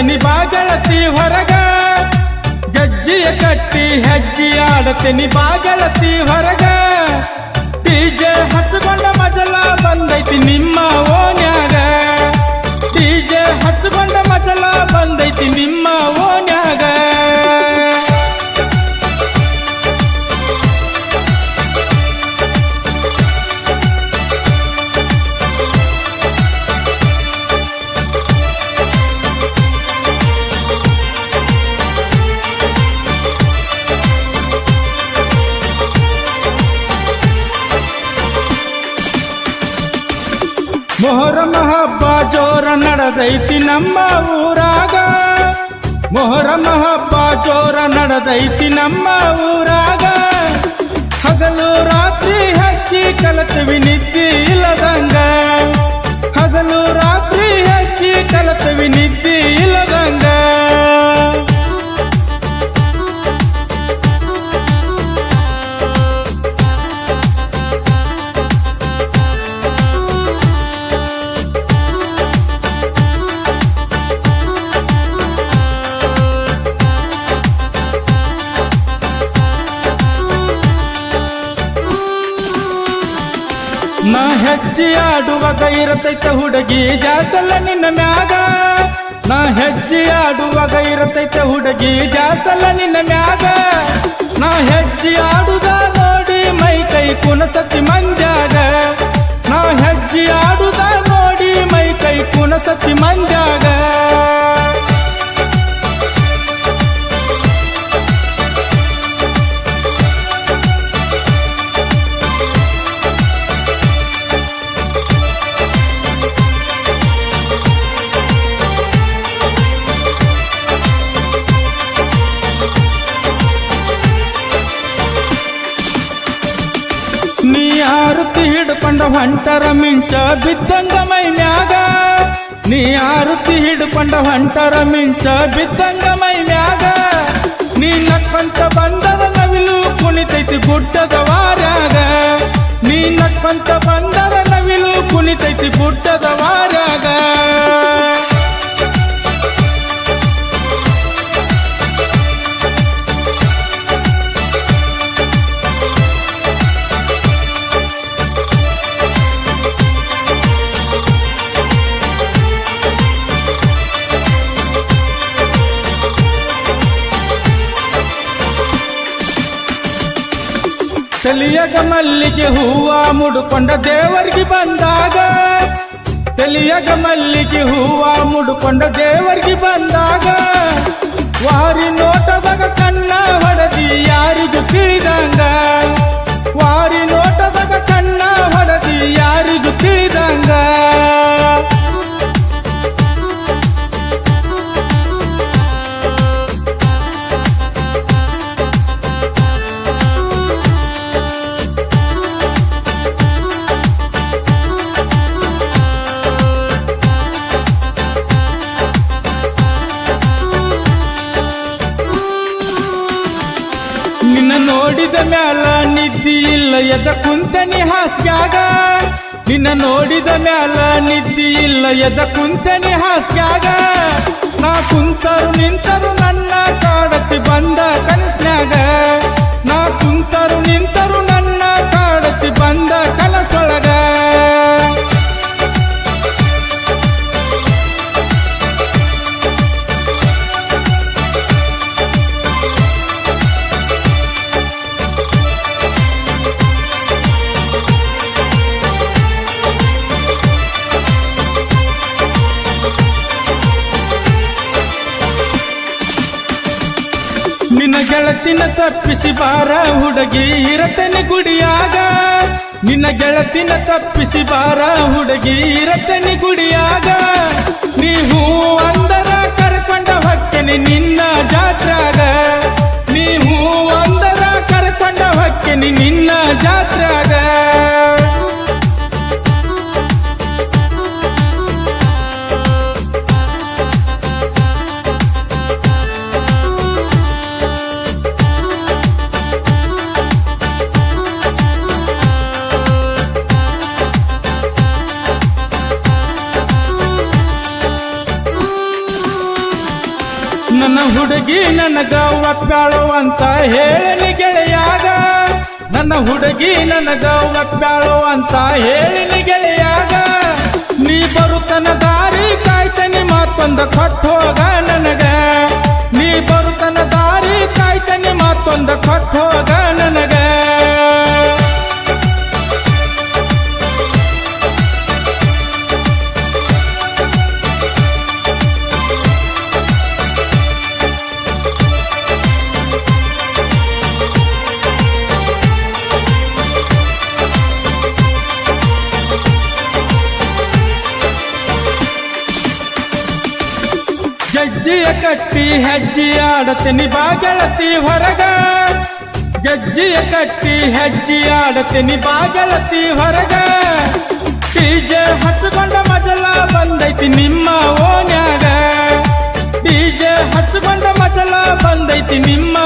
ಆಡತೀನಿ ಬಾಗಳತಿ ಹೊರಗ, ಗಜ್ಜಿಯ ಕಟ್ಟಿ ಹೆಜ್ಜಿ ಆಡತೀನಿ ಬಾಗಳತಿ ಹೊರಗ. ಡಿಜೆ ಹಚ್ಕೊಂಡ ಮಜಲ ಬಂದೈತಿ ನಿಮ್ಮ ಓನ್ಯಾಗ. ಡಿಜೆ ಹಚ್ಕೊಂಡ ಮಜಲ ಬಂದೈತಿ ನಿಮ್ಮ ಮೊಹರಮ ಹಬ್ಬ ಜೋರ ನಡೆದೈತಿ ನಮ್ಮ ಊರಾಗ. ಮೊಹರ ಹಬ್ಬ ಜೋರ ನಡೆದೈತಿ ನಮ್ಮ ಊರಾಗ. ಹಗಲು ರಾತ್ರಿ ಹೆಜ್ಜೆ ಆಡುವಾಗ ಇರತೈತ ಹುಡುಗಿ ಜಾಸಲ್ಲ ನಿನ್ನ ಮ್ಯಾಗ. ನಾ ಹೆಜ್ಜೆ ಆಡುವಾಗ ಇರತೈತ ಹುಡುಗಿ ಜಾಸಲ್ಲ ನಿನ್ನ ಮ್ಯಾಗ. ನಾ ಹೆಜ್ಜೆ ಆಡುದ ನೋಡಿ ಮೈ ಕೈ ಕುನಸತಿ ಮಂಜಾಗ ನಾ ಹೆಜ್ಜೆ ಆಡುದ ನೋಡಿ ಮೈ ಕೈ ಕುನಸತಿ ಮಂದ್ಯಾಗ ಹೊಂಟರ ಮಿಂಚ ಬಿದ್ದಂಗ ಮೈ ಮ್ಯಾಗ. ನೀ ಆರುತಿ ಹಿಡ್ಕೊಂಡ ಹೊಂಟರ ಮಿಂಚ ಬಿದ್ದಂಗ ಮೈ ಮ್ಯಾಗ. ನೀ ನಕ್ಕಂತ ಬಂದದ ನವಿಲು ಕುಣಿತೈತಿ ಗುಡ್ಡದ ವಾರ್ಯಾಗ. ನೀ ನಕ್ಕಂತ ಬಂದದ ನವಿಲು ಕುಣಿತೈತಿ ಗುಡ್ಡದ ತಲಿಯಗ ಮಲ್ಲಿಗೆ ಹೂವ ಮುಡುಕೊಂಡ ದೇವರಿಗೆ ಬಂದಾಗ ತಲಿಯಗ ಮಲ್ಲಿಗೆ ಹೂವ ಮುಡುಕೊಂಡ ದೇವರಿಗೆ ಬಂದಾಗ ವಾರಿ ನೋಟದಾಗ ನೋಡಿದ ಮ್ಯಾಲ ನಿದ್ದಿ ಇಲ್ಲ, ಎದ ಕುಂತನಿ ಹಾಸ್ಯಾಗ ನಿನ್ನ ನೋಡಿದ ಮ್ಯಾಲ ನಿದ್ದಿ ಇಲ್ಲ, ಎದ ಕುಂತನಿ ಹಾಸ್ಯಾಗ ನಾ ಕುಂತರು ನಿಂತರು ನನ್ನ ಕಾಡತಿ ಬಂದ ಕನಸ್ನ್ಯಾಗ. ನಾ ಕುಂತರು ನಿಂತರು ಗೆಳತಿನ ತಪ್ಪಿಸಿ ಬಾರ ಹುಡುಗಿ ಇರತನೆ ಗುಡಿಯಾಗ. ನಿನ್ನ ಗೆಳತಿನ ತಪ್ಪಿಸಿ ಬಾರ ಹುಡುಗಿ ಇರತನೆ ಗುಡಿಯಾಗ. ನೀವು ಅಂದರ ಕರ್ಕೊಂಡ ಹೊಕ್ಕನೆ ನಿನ್ನ ಜಾತ್ರಾಗ. ಹುಡುಗಿ ನನಗ ಒಪ್ಪ್ಯಾಳು ಅಂತ ಹೇಳಲಿ ಗೆಳೆಯಾಗ. ನನ್ನ ಹುಡುಗಿ ನನಗ ಒಪ್ಪ್ಯಾಳು ಅಂತ ಹೇಳಲಿ ಗೆಳೆಯಾಗ. ನೀ ಬರುತನ ದಾರಿ ಕಾಯ್ತನಿ ಮತ್ತೊಂದ ಹೋಗ ನನಗ. ನೀ ಬರುತನ ದಾರಿ ಕಾಯ್ತನಿ ಮಾತೊಂದ ಕೊಟ್ಟೋಗ ನನಗ ಕಟ್ಟಿ ಹೆಜ್ಜಿ ಆಡತೀನಿ ಬಾಗಳತಿ ಹೊರಗ. ಗೆಜ್ಜಿಯ ಕಟ್ಟಿ ಹೆಜ್ಜಿ ಆಡತೀನಿ ಬಾಗಳತಿ ಹೊರಗ. ಬೀಜ ಹಚ್ಕೊಂಡ ಮಜಲ ಬಂದೈತಿ ನಿಮ್ಮ ಓನ್ಯಾಗ ಬೀಜ ಹಚ್ಕೊಂಡ ಮಜಲ ಬಂದೈತಿ ನಿಮ್ಮ